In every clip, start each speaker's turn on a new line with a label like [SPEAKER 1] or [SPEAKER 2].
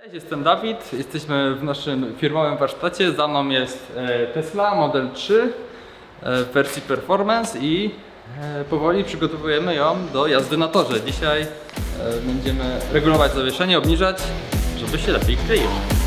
[SPEAKER 1] Cześć, jestem Dawid. Jesteśmy w naszym firmowym warsztacie. Za mną jest e, Tesla Model 3 e, w wersji Performance i e, powoli przygotowujemy ją do jazdy na torze. Dzisiaj będziemy regulować zawieszenie, obniżać, żeby się lepiej kleiło.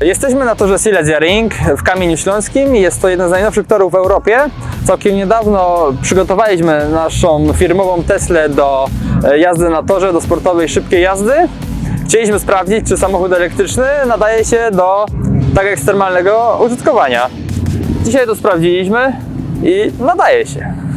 [SPEAKER 1] Jesteśmy na torze Silesia Ring w Kamieniu Śląskim. Jest to jeden z najnowszych torów w Europie. Całkiem niedawno przygotowaliśmy naszą firmową Teslę do e, jazdy na torze, do sportowej szybkiej jazdy. Chcieliśmy sprawdzić, czy samochód elektryczny nadaje się do tak ekstremalnego użytkowania. Dzisiaj to sprawdziliśmy i nadaje się.